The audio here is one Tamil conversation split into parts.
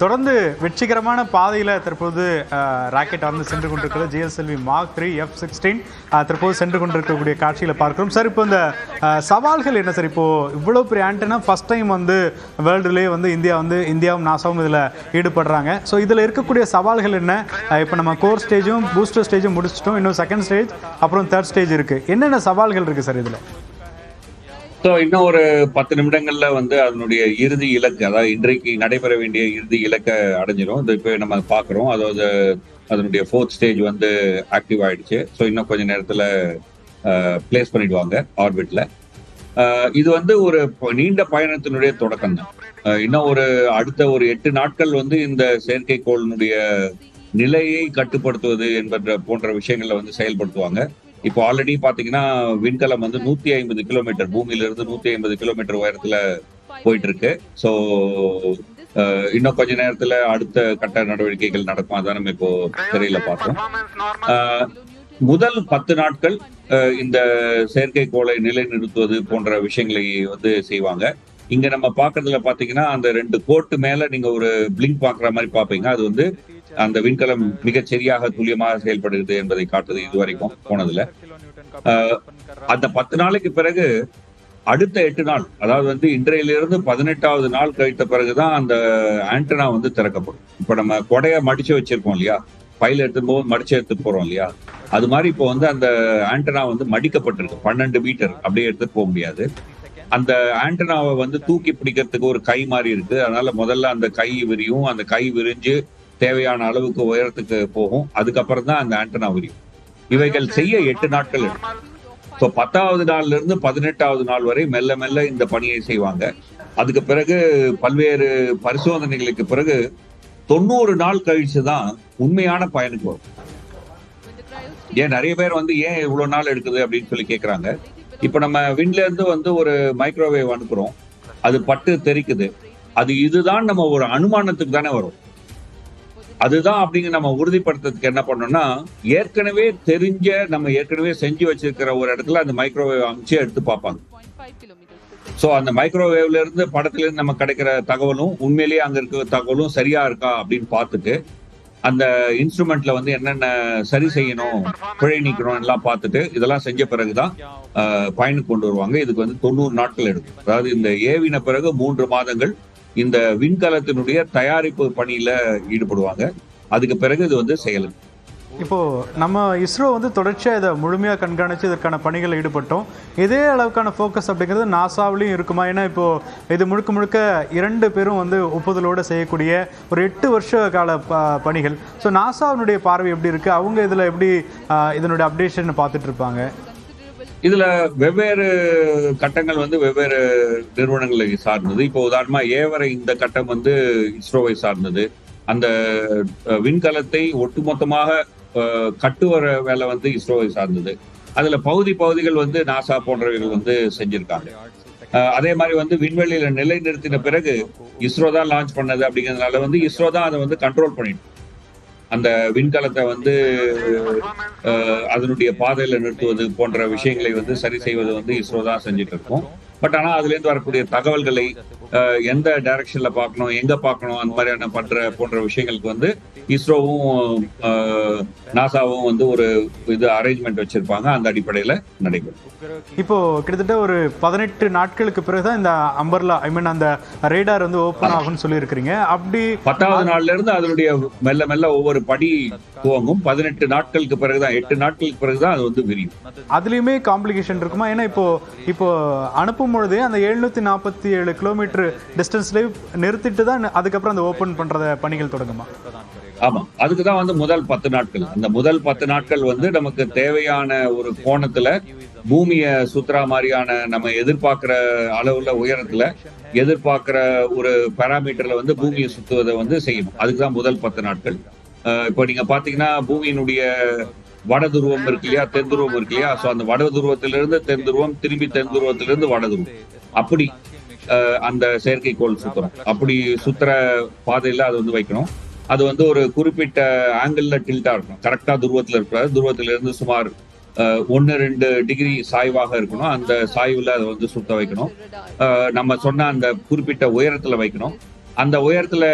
தொடர்ந்து வெற்றிகரமான பாதையில் தற்போது ராக்கெட் வந்து சென்று கொண்டிருக்கிறது. GSLV mark three F sixteen தற்போது சென்று கொண்டிருக்கக்கூடிய காட்சிகளை பார்க்கிறோம். சார் இப்போ இந்த சவால்கள் என்ன சார்? இப்போ இவ்வளோ பெரிய ஆண்டனா ஃபர்ஸ்ட் டைம் வந்து வேர்ல்டுலேயே வந்து இந்தியா வந்து இந்தியாவும் நாசாவும் இதில் ஈடுபடுறாங்க. ஸோ இதில் இருக்கக்கூடிய சவால்கள் என்ன? இப்போ நம்ம கோர் ஸ்டேஜும் பூஸ்டர் ஸ்டேஜும் முடிச்சிட்டோம். இன்னும் செகண்ட் ஸ்டேஜ் அப்புறம் தேர்ட் ஸ்டேஜ் இருக்குது என்னென்ன சவால்கள் இருக்குது சார் இதில்? ஸோ இன்னும் ஒரு பத்து நிமிடங்கள்ல வந்து அதனுடைய இறுதி இலக்கு அதாவது இன்றைக்கு நடைபெற வேண்டிய இறுதி இலக்கை அடைஞ்சிரும். இது இப்போ நம்ம பார்க்குறோம். அதாவது அதனுடைய ஃபோர்த் ஸ்டேஜ் வந்து ஆக்டிவ் ஆயிடுச்சு. ஸோ இன்னும் கொஞ்ச நேரத்தில் பிளேஸ் பண்ணிடுவாங்க ஆர்பிட்ல இது வந்து ஒரு நீண்ட பயணத்தினுடைய தொடக்கம் தான். இன்னும் ஒரு அடுத்த ஒரு எட்டு நாட்கள் வந்து இந்த செயற்கைக்கோளினுடைய நிலையை கட்டுப்படுத்துவது என்பது போன்ற விஷயங்களை வந்து செயல்படுத்துவாங்க. இப்போ ஆல்ரெடி பாத்தீங்கன்னா விண்கலம் வந்து நூத்தி ஐம்பது கிலோமீட்டர் பூமியில இருந்து நூத்தி ஐம்பது கிலோமீட்டர் உயரத்துல போயிட்டு இருக்கு ஸோ இன்னும் கொஞ்ச நேரத்துல அடுத்த கட்ட நடவடிக்கைகள் நடக்கும் அதான் நம்ம இப்போ திரையில பார்த்தோம் முதல் பத்து நாட்கள் இந்த செயற்கைக்கோளை நிலைநிறுத்துவது போன்ற விஷயங்களை வந்து செய்வாங்க. இங்க நம்ம பாக்குறதுல பாத்தீங்கன்னா அந்த ரெண்டு கோட்டு மேல நீங்க ஒரு பிளிங்க் பாக்குற மாதிரி பாப்பீங்க. அது வந்து அந்த விண்கலம் மிகச் சரியாக துல்லியமாக செயல்படுகிறது என்பதை காட்டுது இதுவரைக்கும் போனதுல. அந்த பத்து நாளைக்கு பிறகு அடுத்த எட்டு நாள் அதாவது வந்து இன்றையிலிருந்து பதினெட்டாவது நாள் கழித்த பிறகுதான் அந்த ஆண்டனா வந்து திறக்கப்படும். இப்ப நம்ம கொடையை மடிச்சு வச்சிருக்கோம் இல்லையா? பையில எடுத்து போது மடிச்சு எடுத்துட்டு போறோம் இல்லையா? அது மாதிரி இப்போ வந்து அந்த ஆண்டனா வந்து மடிக்கப்பட்டிருக்கு. பன்னெண்டு மீட்டர் அப்படியே எடுத்துட்டு போக முடியாது. அந்த ஆண்டனாவை வந்து தூக்கி பிடிக்கிறதுக்கு ஒரு கை மாதிரி இருக்கு. அதனால முதல்ல அந்த கை விரியும். அந்த கை விரிஞ்சு தேவையான அளவுக்கு உயரத்துக்கு போகும். அதுக்கப்புறம் தான் அந்த ஆண்டனா விரியும் இவைகள் செய்ய எட்டு நாட்கள் எடுக்கும் ஸோ பத்தாவது நாள்ல இருந்து பதினெட்டாவது நாள் வரை மெல்ல மெல்ல இந்த பணியை செய்வாங்க. அதுக்கு பிறகு பல்வேறு பரிசோதனைகளுக்கு பிறகு தொண்ணூறு நாள் கழிச்சு தான் உண்மையான பயனுக்கு வரும். ஏன் நிறைய பேர் வந்து ஏன் இவ்வளவு நாள் எடுக்குது? அப்படின்னு சொல்லி கேக்குறாங்க. இப்ப நம்ம விண்ல இருந்து வந்து ஒரு மைக்ரோவேவ் அனுப்புறோம். அது பட்டு தெரிக்குது. அது இதுதான் நம்ம ஒரு அனுமானத்துக்கு தானே வரும். அதுதான் அப்படிங்க நம்ம உறுதிப்படுத்துறதுக்கு என்ன பண்ணோம்னா ஏற்கனவே தெரிஞ்ச நம்ம ஏற்கனவே செஞ்சு வச்சிருக்கிற ஒரு இடத்துல அந்த மைக்ரோவேவ் அமைச்சு எடுத்து பார்ப்பாங்க. சோ அந்த மைக்ரோவேவ்ல இருந்து படத்துல இருந்து நம்ம கிடைக்கிற தகவலும் உண்மையிலேயே அங்க இருக்கிற தகவலும் சரியா இருக்கா அப்படின்னு பார்த்துட்டு அந்த இன்ஸ்ட்ருமெண்ட்ல வந்து என்னென்ன சரி செய்யணும் பிழை நீக்கணும் எல்லாம் பார்த்துட்டு இதெல்லாம் செஞ்ச பிறகுதான் பயனுக்கு கொண்டு வருவாங்க. இதுக்கு வந்து தொண்ணூறு நாட்கள் எடுக்கும். அதாவது இந்த ஏவின பிறகு மூன்று மாதங்கள் இந்த விண்கலத்தினுடைய தயாரிப்பு பணியில ஈடுபடுவாங்க. அதுக்கு பிறகு இது வந்து செயலுக்கு இப்போ நம்ம இஸ்ரோ வந்து தொடர்ச்சியாக இதை முழுமையாக கண்காணித்து இதற்கான பணிகளில் ஈடுபட்டோம். இதே அளவுக்கான ஃபோக்கஸ் அப்படிங்கிறது நாசாவிலையும் இருக்குமா? ஏன்னா இப்போ இது முழுக்க முழுக்க இரண்டு பேரும் வந்து ஒப்புதலோடு செய்யக்கூடிய ஒரு எட்டு வருஷ கால ப பணிகள். ஸோ நாசாவினுடைய பார்வை எப்படி இருக்குது அவங்க இதில் எப்படி இதனுடைய அப்டேஷன் பார்த்துட்டு இருப்பாங்க. இதுல வெவ்வேறு கட்டங்கள் வந்து வெவ்வேறு நிறுவனங்களை சார்ந்தது. இப்போ உதாரணமா ஏவரை இந்த கட்டம் வந்து இஸ்ரோவை சார்ந்தது. அந்த விண்கலத்தை ஒட்டுமொத்தமாக கட்டுவர வேலை வந்து இஸ்ரோவை சார்ந்தது. அதுல பகுதி பகுதிகள் வந்து நாசா போன்றவைகள் வந்து செஞ்சிருக்காங்க. அதே மாதிரி வந்து விண்வெளியில நிலை நிறுத்தின பிறகு இஸ்ரோ தான் லான்ச் பண்ணது அப்படிங்கிறதுனால வந்து இஸ்ரோ தான் அதை வந்து கண்ட்ரோல் பண்ணிட்டு அந்த விண்கலத்தை வந்து அதனுடைய பாதையில நிறுத்துவது போன்ற விஷயங்களை வந்து சரி செய்வது வந்து இஸ்ரோ தான் செஞ்சுட்டு இருக்கோம். பட் ஆனா அதுல இருந்து வரக்கூடிய தகவல்களை எந்த டைரக்ஷன்ல பார்க்கணும் எங்க பார்க்கணும் அந்த மாதிரியான பண்ற போன்ற விஷயங்களுக்கு வந்து இஸ்ரோவும் நாசாவும் வந்து ஒரு இது அரேஞ்ச்மெண்ட் வச்சிருப்பாங்க. அந்த அடிப்படையில நடைபெறும். இப்போ கிட்டத்தட்ட ஒரு பதினெட்டு நாட்களுக்கு பிறகு தான் இந்த அம்பர்லா ஐ மீன் அந்த ரேடார் வந்து ஓப்பன் ஆகும்னு சொல்லியிருக்கிறீங்க. அப்படி பத்தாவது நாள்ல இருந்து அதனுடைய மெல்ல மெல்ல ஒவ்வொரு படி துவங்கும். பதினெட்டு நாட்களுக்கு பிறகுதான் எட்டு நாட்களுக்கு பிறகுதான் அது வந்து விரியும். அதுலேயுமே காம்ப்ளிகேஷன் இருக்குமா? ஏன்னா இப்போ இப்போ அனுப்பும் பொழுதே அந்த எழுநூத்தி நாற்பத்தி ஏழு கிலோமீட்டர் டிஸ்டன்ஸ்லேயே நிறுத்திட்டு தான் அதுக்கப்புறம் அந்த ஓப்பன் பண்றத பணிகள் தொடங்குமா? ஆமா. அதுக்கு தான் வந்து முதல் பத்து நாட்கள். அந்த முதல் பத்து நாட்கள் வந்து நமக்கு தேவையான ஒரு கோணத்துல பூமியை சுத்துறா மாதிரியான நம்ம எதிர்பார்க்கிற அளவுல உயரத்துல எதிர்பார்க்கிற ஒரு பாராமீட்டர்ல வந்து பூமியை சுத்துவதை வந்து செய்யணும். அதுக்கு தான் முதல் பத்து நாட்கள். இப்போ நீங்க பாத்தீங்கன்னா பூமியினுடைய வட துருவம் இருக்கு இல்லையா? தென் துருவம் இருக்கு இல்லையா? சோ அந்த வட துருவத்திலிருந்து தென் துருவம் திரும்பி தென் துருவத்திலிருந்து வட துருவம் அப்படி அந்த செயற்கைக்கோள் சுத்துறோம் அப்படி சுத்துற பாதையில அது வந்து வைக்கணும். அது வந்து ஒரு குறிப்பிட்ட ஆங்கிள் டில்ட்டா இருக்கணும். கரெக்டா துருவத்துல இருக்கிற துருவத்துல இருந்து சுமார் அஹ், ஒண்ணு ரெண்டு டிகிரி சாய்வாக இருக்கணும். அந்த சாய்வுல அதை வந்து சுத்த வைக்கணும். நம்ம சொன்ன அந்த குறிப்பிட்ட உயரத்துல வைக்கணும். அந்த உயரத்துல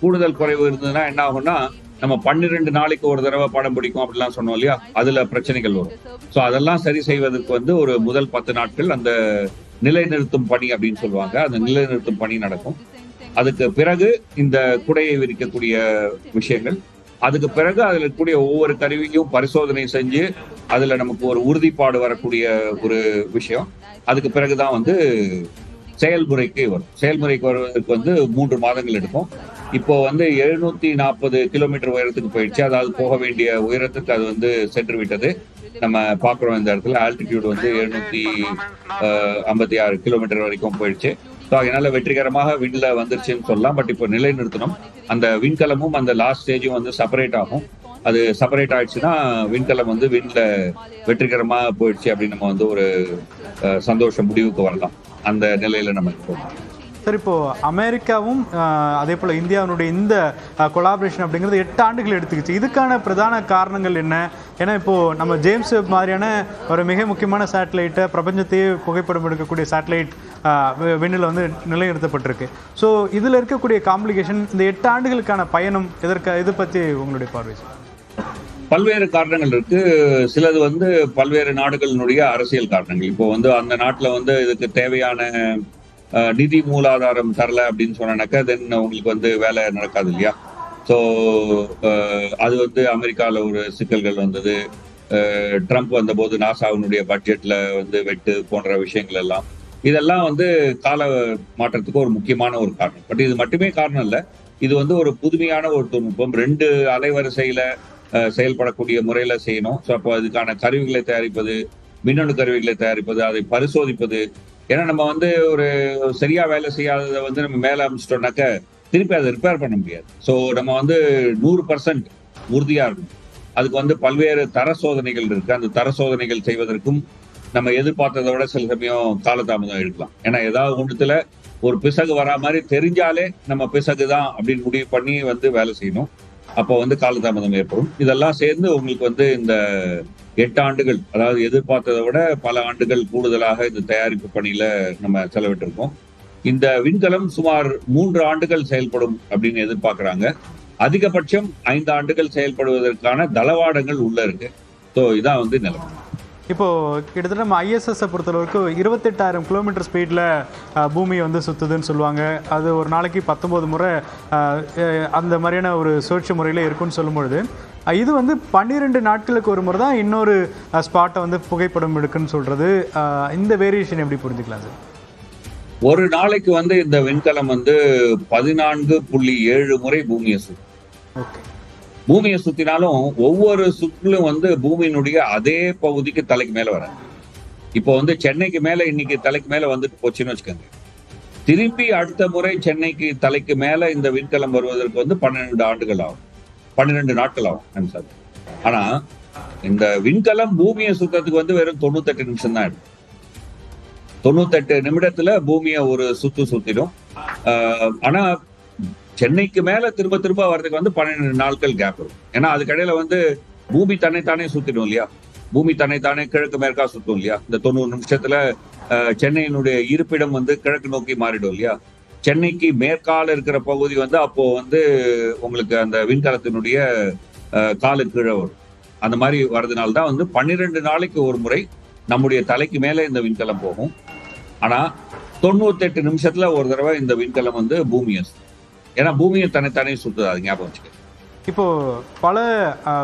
கூடுதல் குறைவு இருந்ததுன்னா என்ன ஆகும்னா நம்ம பன்னிரெண்டு நாளைக்கு ஒரு தடவை படம் பிடிக்கும் அப்படிலாம் சொன்னோம் இல்லையா? அதுல பிரச்சனைகள் வரும். ஸோ அதெல்லாம் சரி செய்வதற்கு வந்து ஒரு முதல் பத்து நாட்கள் அந்த நிலைநிறுத்தும் பணி அப்படின்னு சொல்லுவாங்க. அந்த நிலைநிறுத்தும் பணி நடக்கும். அதுக்கு பிறகு இந்த குடையை விரிக்கக்கூடிய விஷயங்கள். அதுக்கு பிறகு அதில் இருக்கக்கூடிய ஒவ்வொரு கருவியும் பரிசோதனை செஞ்சு அதுல நமக்கு ஒரு உறுதிப்பாடு வரக்கூடிய ஒரு விஷயம். அதுக்கு பிறகுதான் வந்து செயல்முறைக்கு வரும். செயல்முறைக்கு வருவதற்கு வந்து மூன்று மாதங்கள் எடுக்கும். இப்போ வந்து எழுநூத்தி நாற்பது கிலோமீட்டர் உயரத்துக்கு போயிடுச்சு. அதாவது போக வேண்டிய உயரத்துக்கு அது வந்து சென்று விட்டது நம்ம பார்க்குறோம் இந்த இடத்துல. ஆல்டிடியூட் வந்து எழுநூத்தி ஐம்பத்தி ஆறு கிலோமீட்டர் வரைக்கும் போயிடுச்சு. ஸோ அதனால வெற்றிகரமாக விண்ல வந்துருச்சுன்னு சொல்லலாம். பட் இப்போ நிலைநிறுத்தணும். அந்த விண்கலமும் அந்த லாஸ்ட் ஸ்டேஜும் வந்து செப்பரேட் ஆகும். அது செப்பரேட் ஆயிடுச்சுன்னா விண்கலம் வந்து விண்ல வெற்றிகரமாக போயிடுச்சு அப்படின்னு நம்ம வந்து ஒரு சந்தோஷம் சந்தோஷ முடிவுக்கு வரலாம். அந்த நிலையில நம்ம இருக்கோம். சார் இப்போ அமெரிக்காவும் அதே போல இந்தியாவினுடைய இந்த கொலாபரேஷன் அப்படிங்கிறது எட்டு ஆண்டுகள் எடுத்துக்கிச்சு. இதுக்கான பிரதான காரணங்கள் என்ன? ஏன்னா இப்போ நம்ம ஜேம்ஸ் வெப் மாதிரியான ஒரு மிக முக்கியமான சேட்டலைட்டை பிரபஞ்சத்தையே புகைப்படம் எடுக்கக்கூடிய சேட்டலைட் விண்ணில் வந்து நிலைநிறுத்தப்பட்டிருக்கு. ஸோ இதில் இருக்கக்கூடிய காம்ப்ளிகேஷன் இந்த எட்டு ஆண்டுகளுக்கான பயணம் எதற்க இது பற்றி உங்களுடைய பார்வை சார்? பல்வேறு காரணங்கள் இருக்கு. சிலது வந்து பல்வேறு நாடுகளினுடைய அரசியல் காரணங்கள். இப்போ வந்து அந்த நாட்டில் வந்து இதுக்கு தேவையான நிதி மூலாதாரம் தரல அப்படின்னு சொன்னாக்கா தென் உங்களுக்கு வந்து வேலை நடக்காது இல்லையா? ஸோ அது வந்து அமெரிக்காவில் ஒரு சிக்கல்கள் வந்தது. ட்ரம்ப் வந்தபோது நாசாவினுடைய பட்ஜெட்டில் வந்து வெட்டு போன்ற விஷயங்கள் எல்லாம். இதெல்லாம் வந்து கால மாற்றத்துக்கு ஒரு முக்கியமான ஒரு காரணம். பட் இது மட்டுமே காரணம் இல்லை. இது வந்து ஒரு புதுமையான ஒரு தொழில்நுட்பம். ரெண்டு அலைவரிசையில் செயல்படக்கூடிய முறையில் செய்யணும். ஸோ அப்போ அதுக்கான கருவிகளை தயாரிப்பது மின்னணு கருவிகளை தயாரிப்பது அதை பரிசோதிப்பது. ஏன்னா நம்ம வந்து ஒரு சரியா வேலை செய்யாததை வந்து நம்ம மேலே அமைச்சிட்டோம்னாக்க திருப்பி அதை ரிப்பேர் பண்ண முடியாது. ஸோ நம்ம வந்து நூறு பர்சன்ட் உறுதியாக இருக்கும் அதுக்கு வந்து பல்வேறு தர சோதனைகள் இருக்கு. அந்த தர சோதனைகள் செய்வதற்கும் நம்ம எதிர்பார்த்ததை விட சில சமயம் காலதாமதம் எடுக்கலாம். ஏன்னா ஏதாவது ஒன்றுத்துல ஒரு பிசகு வரா மாதிரி தெரிஞ்சாலே நம்ம பிசகு தான் அப்படின்னு முடிவு பண்ணி வந்து வேலை செய்யணும். அப்போ வந்து காலதாமதம் ஏற்படும். இதெல்லாம் சேர்ந்து உங்களுக்கு வந்து இந்த எட்டு ஆண்டுகள் அதாவது எதிர்பார்த்ததை விட பல ஆண்டுகள் கூடுதலாக இந்த தயாரிப்பு பணியில நம்ம செலவிட்டிருக்கோம். இந்த விண்கலம் சுமார் மூன்று ஆண்டுகள் செயல்படும் அப்படின்னு எதிர்பார்க்கிறாங்க. அதிகபட்சம் ஐந்து ஆண்டுகள் செயல்படுவதற்கான தளவாடங்கள் உள்ள இருக்கு. ஸோ இதான் வந்து நிலவரம் இப்போ கிட்டத்தட்ட நம்ம ஐஎஸ்எஸ்ஸை பொறுத்தளவுக்கு இருபத்தெட்டாயிரம் கிலோமீட்டர் ஸ்பீடில் பூமியை வந்து சுற்றுதுன்னு சொல்லுவாங்க. அது ஒரு நாளைக்கு பத்தொம்போது முறை அந்த மாதிரியான ஒரு சுழற்சி முறையில் இருக்குன்னு சொல்லும்பொழுது இது வந்து பன்னிரெண்டு நாட்களுக்கு ஒரு முறை தான் இன்னொரு ஸ்பாட்டை வந்து புகைப்படம் எடுக்குன்னு சொல்கிறது இந்த வேரியேஷன் எப்படி புரிஞ்சுக்கலாம் சார் ஒரு நாளைக்கு வந்து இந்த விண்கலம் வந்து பதினான்கு புள்ளி ஏழு முறை பூமியை சுற்றும் ஓகே. பூமியை சுத்தினாலும் ஒவ்வொரு சுற்றிலும் வந்து பூமியினுடைய அதே பகுதிக்கு தலைக்கு மேல வராது இப்போ வந்து சென்னைக்கு மேல இன்னைக்கு தலைக்கு மேல வந்துட்டு போச்சுன்னு வச்சுக்கோங்க. திரும்பி அடுத்த முறை சென்னைக்கு தலைக்கு மேல இந்த விண்கலம் வருவதற்கு வந்து பன்னிரெண்டு ஆண்டுகள் ஆகும். பன்னிரெண்டு நாட்கள் ஆகும் I'm ஆனா இந்த விண்கலம் பூமியை சுத்தத்துக்கு வந்து வெறும் தொண்ணூத்தெட்டு நிமிஷம் தான் எடுக்கும். தொண்ணூத்தெட்டு நிமிடத்துல பூமியை ஒரு சுத்து சுத்திடும். ஆனா சென்னைக்கு மேல திரும்ப திரும்ப வர்றதுக்கு வந்து பன்னெண்டு நாட்கள் கேப் இருக்கும். ஏன்னா அதுக்கடையில வந்து பூமி தன்னைத்தானே சுத்திடும் இல்லையா? பூமி தன்னைத்தானே கிழக்கு மேற்கா சுத்தும் இல்லையா? இந்த தொண்ணூறு நிமிஷத்துல சென்னையினுடைய இருப்பிடம் வந்து கிழக்கு நோக்கி மாறிடும் இல்லையா? சென்னைக்கு மேற்கால இருக்கிற பகுதி வந்து அப்போ வந்து உங்களுக்கு அந்த விண்கலத்தினுடைய காலு கீழே வரும். அந்த மாதிரி வர்றதுனால தான் வந்து பன்னிரெண்டு நாளைக்கு ஒரு முறை நம்முடைய தலைக்கு மேலே இந்த விண்கலம் போகும். ஆனா தொண்ணூத்தெட்டு நிமிஷத்துல ஒரு தடவை இந்த விண்கலம் வந்து பூமியை சுத்தும். ஏன்னா பூமியை தன்னைத்தானே சுத்துது அது ஞாபகம் வச்சுக்க இப்போது பல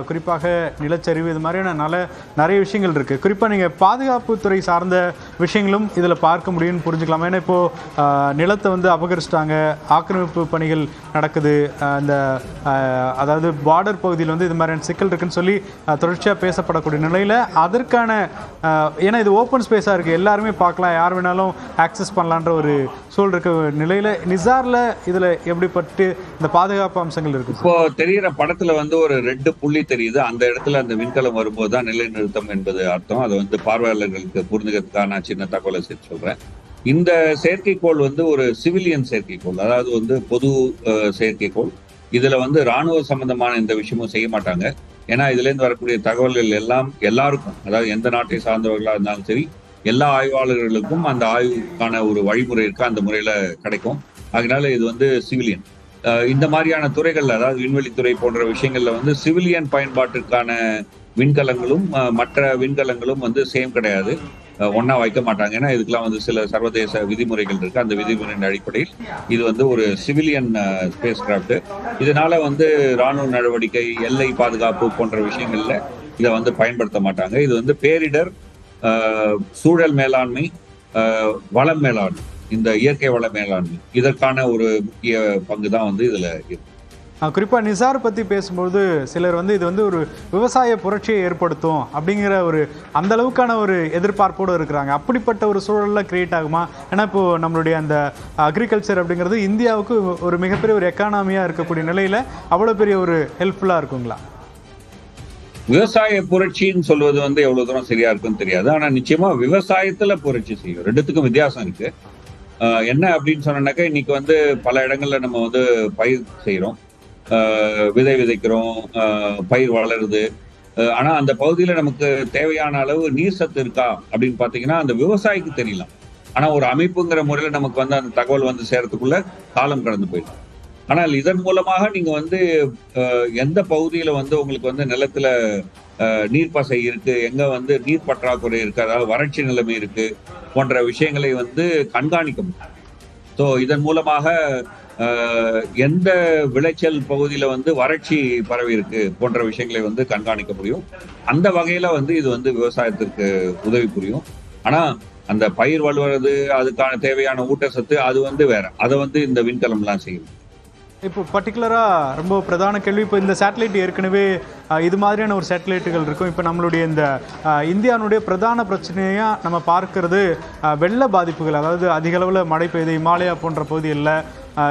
குறிப்பாக நிலச்சரிவு இது மாதிரியான நல்ல நிறைய விஷயங்கள் இருக்குது குறிப்பாக நீங்கள் பாதுகாப்புத்துறை சார்ந்த விஷயங்களும் இதில் பார்க்க முடியும்னு புரிஞ்சுக்கலாம்? ஏன்னா இப்போது நிலத்தை வந்து அபகரிச்சிட்டாங்க ஆக்கிரமிப்பு பணிகள் நடக்குது அந்த இந்த அதாவது பார்டர் பகுதியில் வந்து இது மாதிரியான சிக்கல் இருக்குன்னு சொல்லி தொடர்ச்சியாக பேசப்படக்கூடிய நிலையில் அதற்கான ஏன்னா இது ஓப்பன் ஸ்பேஸாக இருக்குது எல்லாருமே பார்க்கலாம் யார் வேணாலும் ஆக்சஸ் பண்ணலான்ற ஒரு சூழல் இருக்க நிலையில் நிசாரில் இதில் எப்படிப்பட்டு இந்த பாதுகாப்பு அம்சங்கள் இருக்குது இப்போ தெரிகிற படத்துல வந்து ஒரு ரெண்டு புள்ளி தெரியுது. அந்த இடத்துல அந்த விண்கலம் வரும்போது தான் நிலைநிறுத்தம் என்பது அர்த்தம். அதை வந்து பார்வையாளர்களுக்கு புரிஞ்சுக்கிறதுக்காக நான் சின்ன தகவலை சேர்த்து சொல்றேன். இந்த செயற்கைக்கோள் வந்து ஒரு சிவிலியன் செயற்கைக்கோள். அதாவது வந்து பொது செயற்கைக்கோள். இதுல வந்து ராணுவ சம்பந்தமான இந்த விஷயமும் செய்ய மாட்டாங்க. ஏன்னா இதுல இருந்து வரக்கூடிய தகவல்கள் எல்லாம் எல்லாருக்கும் அதாவது எந்த நாட்டை சார்ந்தவர்களா இருந்தாலும் சரி எல்லா ஆய்வாளர்களுக்கும் அந்த ஆய்வுக்கான ஒரு வழிமுறை இருக்கு அந்த முறையில கிடைக்கும். அதனால இது வந்து சிவிலியன். இந்த மாதிரியான துறைகள்ல அதாவது விண்வெளித்துறை போன்ற விஷயங்கள்ல வந்து சிவிலியன் பயன்பாட்டிற்கான விண்கலங்களும் மற்ற விண்கலங்களும் வந்து சேம் கிடையாது. ஒன்னா வைக்க மாட்டாங்க. ஏன்னா இதுக்கெல்லாம் வந்து சில சர்வதேச விதிமுறைகள் இருக்கு. அந்த விதிமுறையின் அடிப்படையில் இது வந்து ஒரு சிவிலியன் ஸ்பேஸ் கிராஃப்ட் இதனால வந்து ராணுவ நடவடிக்கை எல்லை பாதுகாப்பு போன்ற விஷயங்கள்ல இதை வந்து பயன்படுத்த மாட்டாங்க. இது வந்து பேரிடர் சூழல் மேலாண்மை வளம் மேலாண்மை. இந்த இயற்கை வள மேலாண்மை. இதற்கான ஒரு முக்கிய பங்கு தான் வந்து இதுல இருக்கு. அஹ் குறிப்பா நிசார் பத்தி பேசும்போது சிலர் வந்து இது வந்து ஒரு விவசாய புரட்சியை ஏற்படுத்தும் அப்படிங்கிற ஒரு அந்த அளவுக்கான ஒரு எதிர்பார்ப்போடு இருக்கிறாங்க. அப்படிப்பட்ட ஒரு சூழல்ல கிரியேட் ஆகுமா? ஏன்னா இப்போ நம்மளுடைய அந்த அக்ரிகல்ச்சர் அப்படிங்கிறது இந்தியாவுக்கு ஒரு மிகப்பெரிய ஒரு எக்கானாமியா இருக்கக்கூடிய நிலையில அவ்வளவு பெரிய ஒரு ஹெல்ப்ஃபுல்லா இருக்குங்களா? விவசாய புரட்சின்னு சொல்வது வந்து எவ்வளவு தூரம் சரியா இருக்குன்னு தெரியாது. ஆனா நிச்சயமா விவசாயத்துல புரட்சி செய்யும். ரெண்டுத்துக்கும் வித்தியாசம் இருக்கு. ஆஹ் என்ன அப்படின்னு சொன்னோம்னாக்கா இன்னைக்கு வந்து பல இடங்கள்ல நம்ம வந்து பயிர் செய்யறோம் ஆஹ் விதை விதைக்கிறோம் ஆஹ் பயிர் வளருது. ஆனா அந்த பகுதியில நமக்கு தேவையான அளவு நீர் சத்து இருக்கா அப்படின்னு பாத்தீங்கன்னா அந்த விவசாயிக்கு தெரியலாம் ஆனா ஒரு அமைப்புங்கிற முறையில நமக்கு வந்து அந்த தகவல் வந்து சேரத்துக்குள்ள காலம் கடந்து போயிடும் ஆனால் இதன் மூலமாக நீங்க வந்து ஆஹ் எந்த பகுதியில வந்து உங்களுக்கு வந்து நிலத்துல ஆஹ் நீர்ப்பசை இருக்கு எங்க வந்து நீர் பற்றாக்குறை இருக்கு அதாவது வறட்சி நிலைமை இருக்கு போன்ற விஷயங்களை வந்து கண்காணிக்க முடியும். ஸோ இதன் மூலமாக ஆஹ் எந்த விளைச்சல் பகுதியில வந்து வறட்சி பரவி இருக்கு போன்ற விஷயங்களை வந்து கண்காணிக்க முடியும். அந்த வகையில வந்து இது வந்து விவசாயத்திற்கு உதவி புரியும். ஆனா அந்த பயிர் வளர்வது அதுக்கான தேவையான ஊட்டச்சத்து அது வந்து வேற. அதை வந்து இந்த விண்கலம்லாம் செய்யும். இப்போ பர்டிகுலராக ரொம்ப பிரதான கேள்வி. இப்போ இந்த சேட்டலைட் ஏற்கனவே இது மாதிரியான ஒரு சேட்டலைட்டுகள் இருக்கும். இப்போ நம்மளுடைய இந்த இந்தியாவுடைய பிரதான பிரச்சனையாக நம்ம பார்க்கறது வெள்ள பாதிப்புகள். அதாவது அதிக அளவில் மழை பெய்யுது இமாலயா போன்ற பகுதிகளில்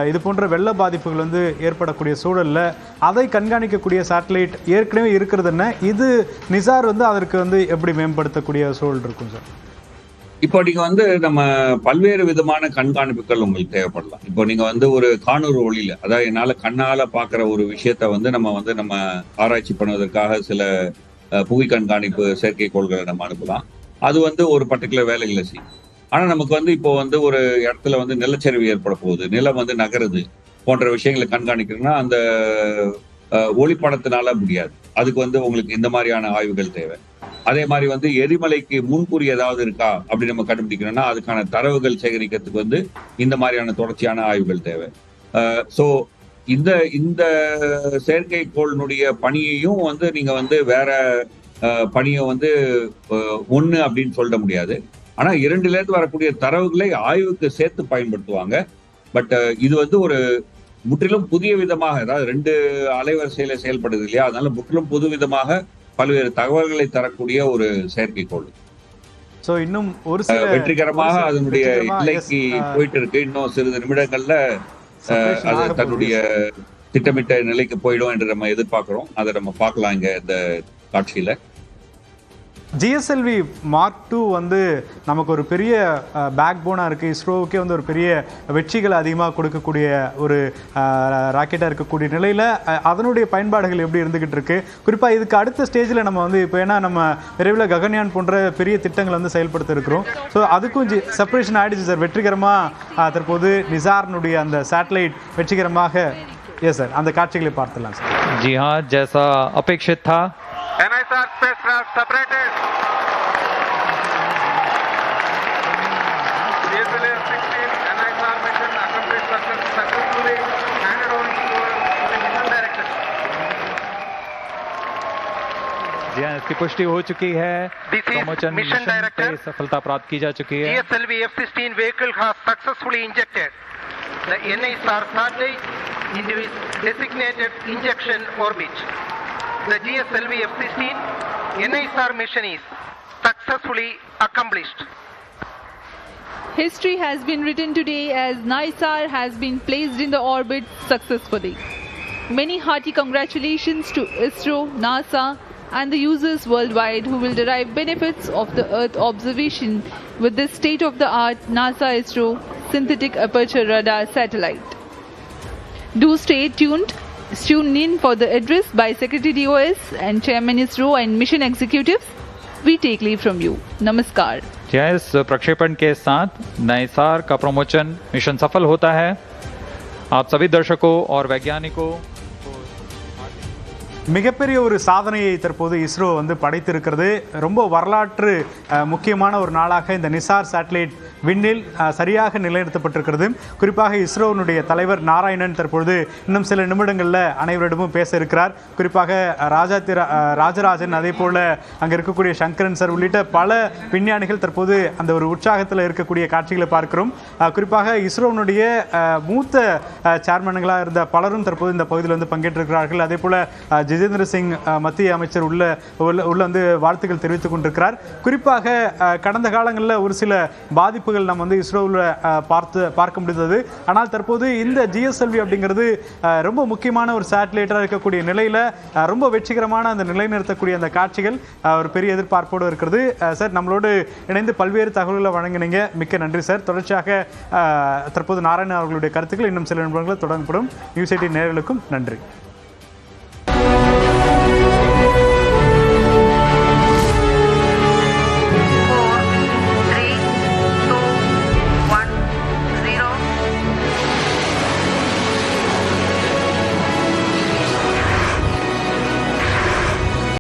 இது போன்ற வெள்ள பாதிப்புகள் வந்து ஏற்படக்கூடிய சூழலில் அதை கண்காணிக்கக்கூடிய சேட்டலைட் ஏற்கனவே இருக்கிறது என்ன? இது நிசார் வந்து அதற்கு வந்து எப்படி மேம்படுத்தக்கூடிய சூழல் இருக்கும் சார்? இப்போ நீங்க வந்து நம்ம பல்வேறு விதமான கண்காணிப்புகள் உங்களுக்கு தேவைப்படலாம். இப்போ நீங்க வந்து ஒரு காணொரு ஒளியில அதாவது என்னால கண்ணால பாக்குற ஒரு விஷயத்த வந்து நம்ம வந்து நம்ம ஆராய்ச்சி பண்ணுவதற்காக சில புவி கண்காணிப்பு செயற்கைக்கோள்களை நம்ம அனுப்பலாம். அது வந்து ஒரு பர்டிகுலர் வேலைகளை செய்யும். ஆனா நமக்கு வந்து இப்போ வந்து ஒரு இடத்துல வந்து நிலச்சரிவு ஏற்பட போகுது நிலம் வந்து நகருது போன்ற விஷயங்களை கண்காணிக்கிறோம்னா அந்த ஒளிப்படத்தினால முடியாது. அதுக்கு வந்து உங்களுக்கு இந்த மாதிரியான ஆய்வுகள் தேவை. அதே மாதிரி வந்து எரிமலைக்கு முன்கூறி ஏதாவது இருக்கா அப்படி நம்ம கண்டுபிடிக்கணும்னா அதுக்கான தரவுகள் சேகரிக்கிறதுக்கு வந்து இந்த மாதிரியான தொடர்ச்சியான ஆய்வுகள் தேவை. ஸோ இந்த இந்த செயற்கைக்கோளினுடைய பணியையும் வந்து நீங்க வந்து வேற பணியை வந்து ஒன்று ஒண்ணு அப்படின்னு சொல்ல முடியாது. ஆனா இரண்டுல இருந்து வரக்கூடிய தரவுகளை ஆய்வுக்கு சேர்த்து பயன்படுத்துவாங்க. பட் இது வந்து ஒரு முற்றிலும் புதிய விதமாக அதாவது ரெண்டு அலைவரிசையில செயல்படுது இல்லையா? அதனால முற்றிலும் புது விதமாக பல்வேறு தகவல்களை தரக்கூடிய ஒரு செயற்கைக்கோள். ஸோ இன்னும் ஒரு சில வெற்றிகரமாக அதனுடைய ஆ, போயிட்டு இருக்கு இன்னும் சிறிது நிமிடங்கள்ல அது தன்னுடைய திட்டமிட்ட நிலைக்கு போயிடும் என்று நம்ம எதிர்பார்க்கிறோம். அதை நம்ம பார்க்கலாம் இங்க இந்த காட்சியில. ஜிஎஸ்எல்வி மார்க் டூ வந்து நமக்கு ஒரு பெரிய பேக் போனாக இருக்குது இஸ்ரோவுக்கே வந்து ஒரு பெரிய வெற்றிகளை அதிகமாக கொடுக்கக்கூடிய ஒரு ராக்கெட்டாக இருக்கக்கூடிய நிலையில் அதனுடைய பயன்பாடுகள் எப்படி இருந்துக்கிட்டு இருக்குது குறிப்பாக இதுக்கு அடுத்த ஸ்டேஜில் நம்ம வந்து இப்போ ஏன்னா நம்ம விரைவில் ககன்யான் போன்ற பெரிய திட்டங்களை வந்து செயல்படுத்த இருக்கிறோம். ஸோ அதுக்கும் ஜி செப்பரேஷன் ஆகிடுச்சு சார் வெற்றிகரமாக தற்போது நிசார்னுடைய அந்த சேட்டலைட் வெற்றிகரமாக எஸ் சார் அந்த காட்சிகளை பார்த்துடலாம் சார் ஜி ஹா ஜெய்சா அபேக்ஷித் Star spacecraft separated. जी हाँ इसकी पुष्टि हो चुकी है। मिशन, मिशन डायरेक्टर सफलता प्राप्त की जा चुकी है। F sixteen vehicle successfully injected injection और बीच The GSLV F-16 NISR mission is successfully accomplished. History has been written today as NISAR has been placed in the orbit successfully. Many hearty congratulations to ISRO, NASA, and the users worldwide who will derive benefits of the Earth observation with this state of the art NASA ISRO synthetic aperture radar satellite. Do stay tuned. Tune in for the address by Secretary DOS and Chairman ISRO and mission executives. We take leave from you. Namaskar. जी हाँ इस प्रक्षेपण के साथ नाइसार का प्रमोचन मिशन सफल होता है आप सभी दर्शकों और वैज्ञानिकों மிகப்பெரிய ஒரு சாதனையை தற்போது இஸ்ரோ வந்து படைத்திருக்கிறது ரொம்ப வரலாற்று அஹ், முக்கியமான ஒரு நாளாக இந்த நிசார் சேட்டலைட் விண்ணில் சரியாக நிலைநிறுத்தப்பட்டிருக்கிறது. குறிப்பாக இஸ்ரோனுடைய தலைவர் நாராயணன் தற்பொழுது இன்னும் சில நிமிடங்களில் அனைவரிடமும் பேச இருக்கிறார். குறிப்பாக ராஜா திரா ராஜராஜன் அதே போல அங்கே இருக்கக்கூடிய சங்கரன் சார் உள்ளிட்ட பல விஞ்ஞானிகள் தற்போது அந்த ஒரு உற்சாகத்தில் இருக்கக்கூடிய காட்சிகளை பார்க்கிறோம். குறிப்பாக இஸ்ரோனுடைய மூத்த சேர்மன்களாக இருந்த பலரும் தற்போது இந்த பகுதியில் வந்து பங்கேற்றிருக்கிறார்கள். அதே போல ஜிதேந்திர சிங் மத்திய அமைச்சர் உள்ள உள்ள வந்து வாழ்த்துக்கள் தெரிவித்துக் கொண்டிருக்கிறார். குறிப்பாக கடந்த காலங்களில் ஒரு சில பாதிப்பு அமைப்புகள் நம்ம வந்து இஸ்ரோவில் பார்த்து பார்க்க முடிந்தது. ஆனால் தற்போது இந்த ஜிஎஸ்எல்வி அப்படிங்கிறது ரொம்ப முக்கியமான ஒரு சேட்டலைட்டாக இருக்கக்கூடிய நிலையில் ரொம்ப வெற்றிகரமான அந்த நிலைநிறுத்தக்கூடிய அந்த காட்சிகள் ஒரு பெரிய எதிர்பார்ப்போடு இருக்கிறது. சார் நம்மளோடு இணைந்து பல்வேறு தகவல்களை வழங்கினீங்க. மிக்க நன்றி சார். தொடர்ச்சியாக தற்போது நாராயணன் அவர்களுடைய கருத்துக்கள் இன்னும் சில நிமிடங்களில் தொடங்கப்படும். நியூஸ் எயிட்டின் நேர்களுக்கும் நன்றி.